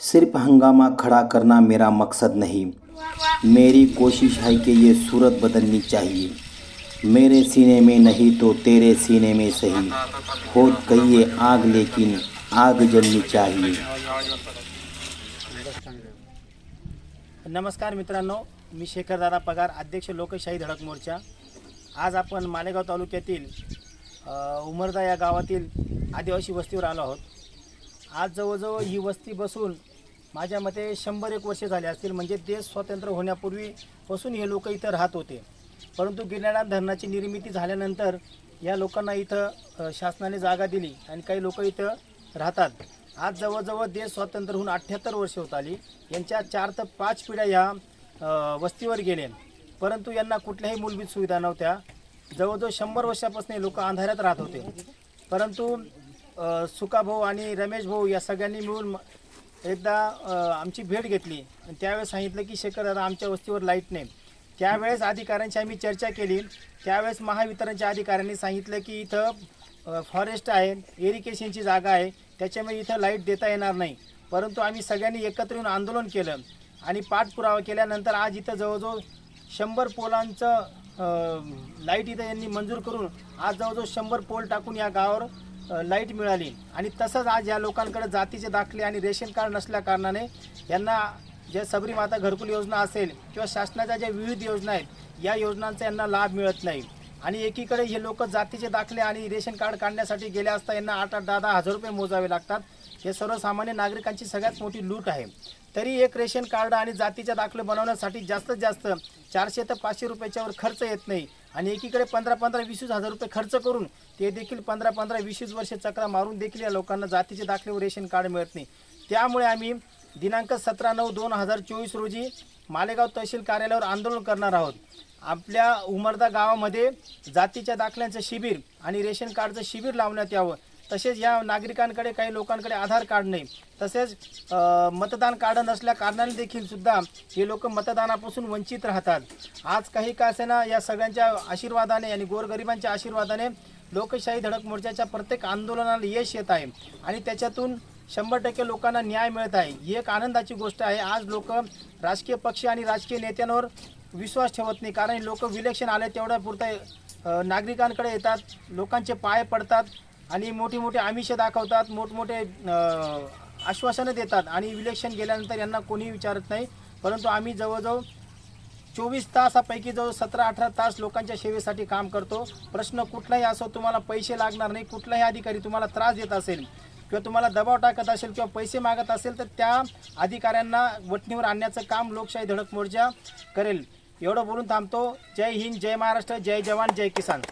सिर्फ हंगामा खड़ा करना मेरा मकसद नहीं। मेरी कोशिश है कि ये सूरत बदलनी चाहिए। मेरे सीने में नहीं तो तेरे सीने में सही। हो कहिए आग लेकिन आग जलनी चाहिए। नमस्कार मित्रांनो मी शेखरदादा पगार अध्यक्ष लोकशाही धडक मोर्चा. आज आपण मालेगाव तालुक्यातील उमरदा या गावातील आदिवासी वस्तीवर आलो आहोत. आज जवळजवळ ही वस्ती बसून माझ्या मते शंभर एक वर्षे झाले असतील म्हणजे देश स्वतंत्र होण्यापूर्वीपासून हे लोक इथं राहत होते. परंतु गिरणारा धरणाची निर्मिती झाल्यानंतर या लोकांना इथं शासनाने जागा दिली आणि काही लोक इथं राहतात. आज जवळजवळ देश स्वातंत्र्य होऊन अठ्ठ्याहत्तर वर्ष होत आली. यांच्या चार तर पाच पिढ्या या वस्तीवर गेले परंतु यांना कुठल्याही मूलभूत सुविधा नव्हत्या. जवळजवळ शंभर वर्षापासून हे लोक अंधाऱ्यात राहत होते. परंतु सुकाभाऊ आणि रमेश भाऊ या सगळ्यांनी मिळून एकदा आमची भेट घेतली. आणि त्यावेळेस सांगितलं की शेखर दादा आमच्या वस्तीवर लाइट नाही. त्यावेळेस अधिकाऱ्यांशी आम्ही चर्चा केली. त्यावेळेस महावितरणच्या अधिकाऱ्यांनी सांगितलं की इथं फॉरेस्ट आहे इरिगेशनची जागा आहे. त्याच्यामुळे इथं लाइट देता येणार नाही. परंतु आम्ही सगळ्यांनी एकत्र येऊन आंदोलन केलं आणि पाठपुरावा केल्यानंतर आज इथं जवळजवळ शंभर पोलांचं लाइट इथं यांनी मंजूर करून आज जवळजवळ शंभर पोल टाकून या गावावर लाइट मिळाली. आणि तसंच आज या लोकांकडे जातीचे दाखले आणि रेशन कार्ड नसल्या कारणाने यांना ज्या सबरी माता घरकुल योजना असेल किंवा शासनाच्या ज्या विविध योजना आहेत या योजनांचा यांना लाभ मिळत नाही. आणि एकीकडे हे लोक जातीचे दाखले आणि रेशन कार्ड काढण्यासाठी गेले असता यांना आठ आठ दहा दहा हजार रुपये मोजावे लागतात. हे सर्वसामान्य नागरिकांची सगळ्यात मोठी लूट आहे. तरी एक रेशन कार्ड आणि जातीचे दाखले बनवण्यासाठी जास्तीत जास्त चारशे ते पाचशे रुपयाच्यावर खर्च येत नाही. आणि एकीकडे पंधरा पंधरा वीस वीस हजार रुपये खर्च करून ते देखील पंधरा पंधरा वीस वीस वर्ष चक्रा मारून देखील या लोकांना जातीचे दाखले व रेशन कार्ड मिळत नाही. त्यामुळे आम्ही दिनांक सतरा नऊ दोन हजार चोवीस रोजी मालेगाव तहसील कार्यालयावर आंदोलन करणार आहोत. आपल्या उमरदा गावामध्ये जातीच्या दाखल्यांचं शिबिर आणि रेशन कार्डचं शिबिर लावण्यात यावं. तसेच या नागरिकांकडे काही लोकांकडे आधार कार्ड नाही. तसेच मतदान कार्ड नसल्या कारणाने देखील सुद्धा हे लोक मतदानापासून वंचित राहतात. आज काही का असेना या सगळ्यांच्या आशीर्वादाने आणि गोरगरिबांच्या आशीर्वादाने लोकशाही धडक मोर्चाच्या प्रत्येक आंदोलनाला यश येत आहे आणि त्याच्यातून शंभर टक्के लोकांना न्याय मिळत आहे. ही एक आनंदाची गोष्ट आहे. आज लोक राजकीय पक्ष आणि राजकीय नेत्यांवर विश्वास ठेवत नाही. कारण लोक विलेक्शन आले तेवढ्या पुरतं नागरिकांकडे येतात लोकांचे पाय पडतात आणि मोठी मोठी आमिषे दाखवतात मोठमोठे आश्वासनं देतात आणि विलेक्शन गेल्यानंतर यांना कोणीही विचारत नाही. परंतु आम्ही जवळजवळ चोवीस तासापैकी जवळ सतरा अठरा तास लोकांच्या सेवेसाठी काम करतो. प्रश्न कुठलाही असो तुम्हाला पैसे लागणार नाही कुठलाही अधिकारी तुम्हाला त्रास देत असेल किंवा तुम्हाला दबाव टाकत असेल किंवा पैसे मागत असेल तर त्या अधिकाऱ्यांना वटणीवर आणण्याचं काम लोकशाही धडक मोर्चा करेल. एवढं बोलून थांबतो. जय हिंद जय महाराष्ट्र जय जवान जय किसान.